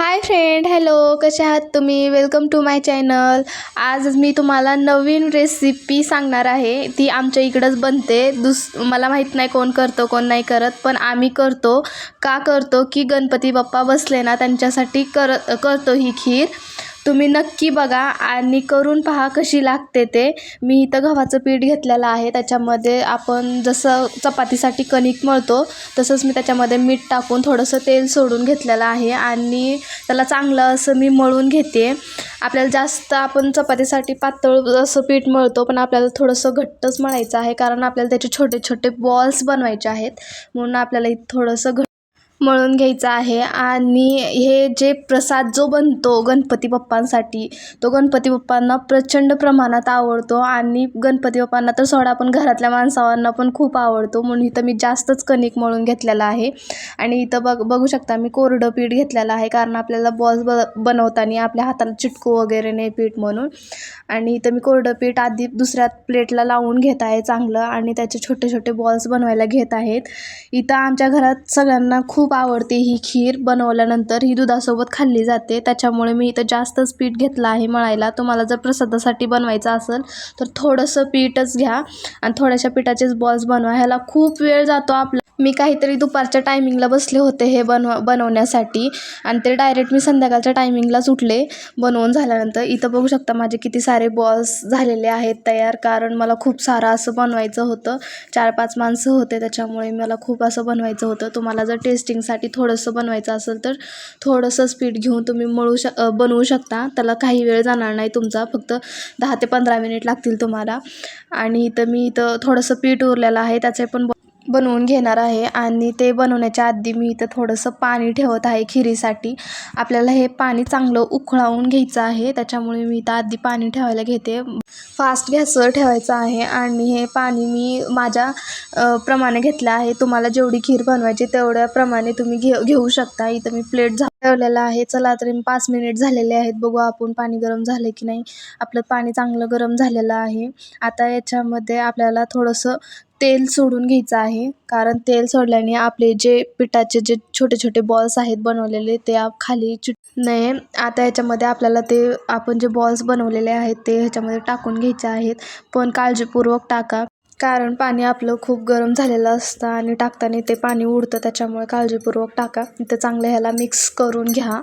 Hi friend hello कसे आहात तुम्ही? वेलकम टू माय चॅनल आज मी तुम्हाला नवीन रेसिपी सांगणार आहे. ती आमच्या इकडंच बनते. दुस मला माहीत नाही कोण करतो कोण नाही करत पण आम्ही करतो. का करतो? की गणपती बाप्पा बसले ना त्यांच्यासाठी कर करतो ही खीर. तुम्ही नक्की बघा आणि करून पहा कशी लागते ते. मी इथं गव्हाचं पीठ घेतलेलं आहे. त्याच्यामध्ये आपण जसं चपातीसाठी कणिक मळतो तसंच मी त्याच्यामध्ये मीठ टाकून थोडंसं तेल सोडून घेतलेलं आहे आणि त्याला चांगलं असं मी मळून घेते. आपल्याला जास्त आपण चपातीसाठी पातळ असं पीठ मळतो पण आपल्याला थोडंसं घट्टच मळायचं आहे कारण आपल्याला त्याचे छोटे छोटे बॉल्स बनवायचे आहेत. म्हणून आपल्याला थोडंसं घ मळून घ्यायचा आहे. आणि हे जे प्रसाद जो बनतो गणपती बाप्पांसाठी तो गणपती बाप्पांना प्रचंड प्रमाणात आवडतो. आणि गणपती बाप्पांना तर सोडा पण घरातल्या माणसांना पण खूप आवडतो. म्हणून इथं मी जास्तच कणिक मळून घेतलेला आहे. आणि इथं बघ बघू शकता मी कोरडं पीठ घेतलेलं आहे. कारण आपल्याला बॉल्स ब बनवताना आपल्या हाताला चिटकू वगैरे नाही पीठ म्हणून. आणि इथं मी कोरडं पीठ आधी दुसऱ्या प्लेटला लावून घेत आहे चांगलं आणि त्याचे छोटे छोटे बॉल्स बनवायला घेत आहेत. इथं आमच्या घरात सगळ्यांना खूप आवडते ही खीर बनवल्यानंतर. ही दुधासोबत खाल्ली जाते. त्याच्यामुळे मी इथं जास्तच पीठ घेतलं आहे मळायला. तुम्हाला जर प्रसादासाठी बनवायचं असेल तर थोडंसं पीठच घ्या आणि थोड्याशा पिठाचेच बॉल्स बनवा. ह्याला खूप वेळ जातो आपला. मी काहीतरी दुपारच्या टायमिंगला बसले होते हे बनव बनवण्यासाठी. आणि ते डायरेक्ट मी संध्याकाळच्या टायमिंगलाच उठले बनवून झाल्यानंतर. इथं बघू शकता माझे किती सारे बॉल्स झालेले आहेत तयार. कारण मला खूप सारं असं बनवायचं होतं. चार पाच माणसं होते त्याच्यामुळे मला खूप असं बनवायचं होतं. तुम्हाला जर टेस्टिंगसाठी थोडंसं बनवायचं असेल तर थोडंसं स्पीड घेऊन तुम्ही मळू शक बनवू शकता. त्याला काही वेळ जाणार नाही तुमचा. फक्त दहा ते पंधरा मिनिट लागतील तुम्हाला. आणि इथं मी इथं थोडंसं पीठ उरलेलं आहे. त्याचे पण बनवून घेणार आहे आणि ते बनवण्याच्या आधी मी इथं थोडंसं पाणी ठेवत आहे खिरीसाठी. आपल्याला हे पाणी चांगलं उकळावून घ्यायचं आहे त्याच्यामुळे मी इथं आधी पाणी ठेवायला घेते. फास्ट गॅसवर ठेवायचं आहे आणि हे पाणी मी माझ्या प्रमाणे घेतलं आहे. तुम्हाला जेवढी खीर बनवायची तेवढ्याप्रमाणे तुम्ही घे घेऊ शकता. इथं मी प्लेट झा ठेवलेला आहे. चला तरी पाच मिनिट झालेले आहेत. बघू आपण पाणी गरम झालं की नाही. आपलं पाणी चांगलं गरम झालेलं आहे. आता याच्यामध्ये आपल्याला थोडंसं तेल सोडून घ्यायचं आहे. कारण तेल सोडल्याने आपले जे पिठाचे जे छोटे छोटे बॉल्स आहेत बनवलेले ते खाली चिट नाही आता ह्याच्यामध्ये आपल्याला ते आपण जे बॉल्स बनवलेले आहेत ते ह्याच्यामध्ये टाकून घ्यायचे आहेत. पण काळजीपूर्वक टाका. कारण पाणी आपलं खूप गरम झालेलं असतं आणि टाकताना ते पाणी उडतं त्याच्यामुळे काळजीपूर्वक टाका. ते चांगलं ह्याला मिक्स करून घ्या.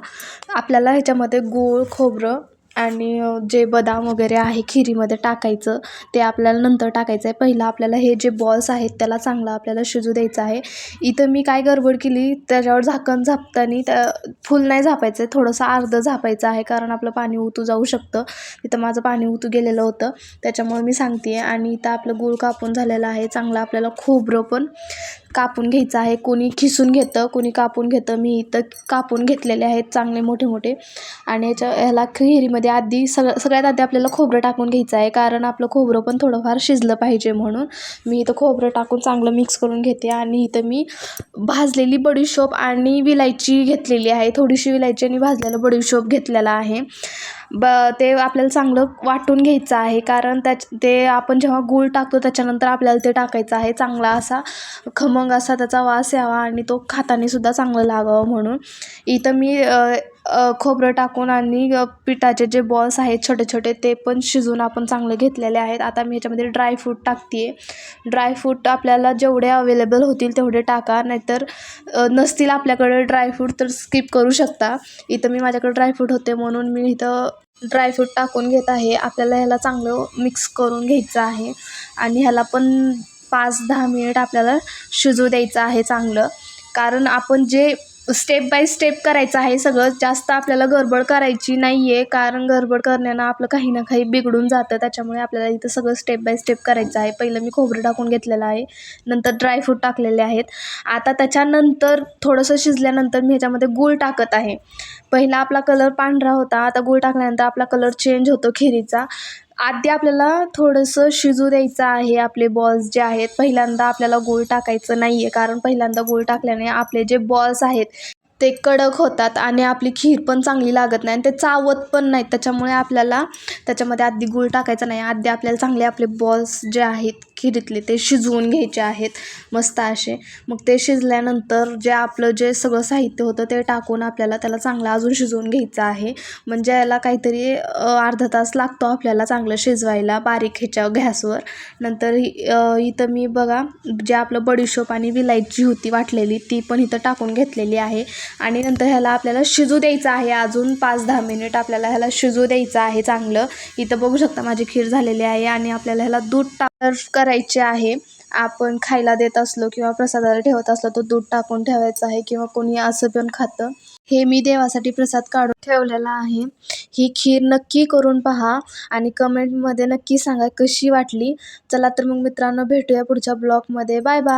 आपल्याला ह्याच्यामध्ये गूळ खोबरं आणि जे बदाम वगैरे आहे खिरीमध्ये टाकायचं ते आपल्याला नंतर टाकायचं आहे पहिलं आपल्याला हे जे बॉल्स आहेत त्याला चांगलं आपल्याला शिजू द्यायचं आहे. इथं मी काय गडबड केली त्याच्यावर झाकण झापताना त्या फुल नाही झापायचं आहे थोडंसं अर्धं झापायचं आहे कारण आपलं पाणी उतू जाऊ शकतं. तिथं माझं पाणी उतू गेलेलं होतं. त्याच्यामुळे मी सांगते आहे आणि इथं आपलं गूळ कापून झालेलं आहे. चांगलं आपल्याला खोबरं पण कापून घ्यायचं आहे. कोणी खिसून घेतं कोणी कापून घेतं. मी इथं कापून घेतलेले आहेत चांगले मोठे मोठे. आणि याच्या ह्याला खिरीमध्ये आधी सगळं सगळ्यात आधी आपल्याला खोबरं टाकून घ्यायचं आहे. कारण आपलं खोबरं पण थोडंफार शिजलं पाहिजे म्हणून. मी इथं खोबरं टाकून चांगलं मिक्स करून घेते. आणि इथं मी भाजलेली बडीशोप आणि विलायची घेतलेली आहे. थोडीशी विलायची आणि भाजलेलं बडीशोप घेतलेला आहे. ब ते आपल्याला चांगलं वाटून घ्यायचं आहे. कारण त्याच ते आपण जेव्हा गूळ टाकतो त्याच्यानंतर आपल्याला ते टाकायचं आहे. चांगला असा खमंग असा त्याचा वास यावा आणि तो खातानासुद्धा चांगलं लागावं म्हणून. इथं मी खोबरं टाकून आणि पिठाचे जे बॉल्स आहेत छोटे छोटे ते पण शिजवून आपण चांगले घेतलेले आहेत. आता मी ह्याच्यामध्ये ड्रायफ्रूट टाकते आहे ड्रायफ्रूट आपल्याला जेवढे अवेलेबल होतील तेवढे टाका. नाहीतर नसतील आपल्याकडे ड्रायफ्रूट तर स्किप करू शकता. इथं मी माझ्याकडे ड्रायफ्रूट होते म्हणून मी इथं ड्रायफ्रूट टाकून घेत आहे. आपल्याला ह्याला चांगलं मिक्स करून घ्यायचं आहे. आणि ह्याला पण पाच दहा मिनिट आपल्याला शिजू द्यायचं आहे चांगलं. कारण आपण जे स्टेप बाय स्टेप करायचं आहे. सगळं जास्त आपल्याला गडबड करायची नाही आहे कारण गडबड करण्यानं आपलं काही ना काही बिघडून जातं. त्याच्यामुळे आपल्याला इथं सगळं स्टेप बाय स्टेप करायचं आहे. पहिलं मी खोबरं टाकून घेतलेलं आहे. नंतर ड्रायफ्रूट टाकलेले आहेत. आता त्याच्यानंतर थोडंसं शिजल्यानंतर मी ह्याच्यामध्ये गूळ टाकत आहे. पहिला आपला कलर पांढरा होता. आता गूळ टाकल्यानंतर आपला कलर चेंज होतो खिरीचा. आधी आपल्याला थोडंसं शिजू द्यायचं आहे आपले बॉल्स जे आहेत पहिल्यांदा आपल्याला गूळ टाकायचं नाही आहे कारण पहिल्यांदा गूळ टाकल्याने आपले जे बॉल्स आहेत ते कडक होतात आणि आपली खीर पण चांगली लागत नाही आणि ते चावत पण नाहीत. त्याच्यामुळे आपल्याला त्याच्यामध्ये आधी गूळ टाकायचा नाही. आधी आपल्याला चांगले आपले बॉल्स जे आहेत खिरीतले ते शिजवून घ्यायचे आहेत. मस्त असे. मग ते शिजल्यानंतर जे आपलं जे सगळं साहित्य होतं ते टाकून आपल्याला त्याला चांगलं अजून शिजवून घ्यायचं आहे. म्हणजे याला काहीतरी अर्धा तास लागतो आपल्याला चांगलं शिजवायला बारीक ह्याच्या गॅसवर. नंतर इथं मी बघा जे आपलं बडीशोप आणि विलायची होती वाटलेली ती पण इथं टाकून घेतलेली आहे. आणि नंतर ह्याला आपल्याला शिजू द्यायचं आहे. अजून पाच दहा मिनिट आपल्याला ह्याला शिजू द्यायचं आहे चांगलं. इथं बघू शकता माझी खीर झालेली आहे आणि आपल्याला ह्याला दूध टाक करायचे आहे. आपण खायला देत असलो किंवा प्रसादाला ठेवत असलो तर दूध टाकून ठेवायचं आहे किंवा कोणी असं पण खातं. हे मी देवासाठी प्रसाद काढून ठेवलेला आहे. ही खीर नक्की करून पहा आणि कमेंटमध्ये नक्की सांगा कशी वाटली. चला तर मग मित्रांनो भेटूया पुढच्या ब्लॉगमध्ये बाय बाय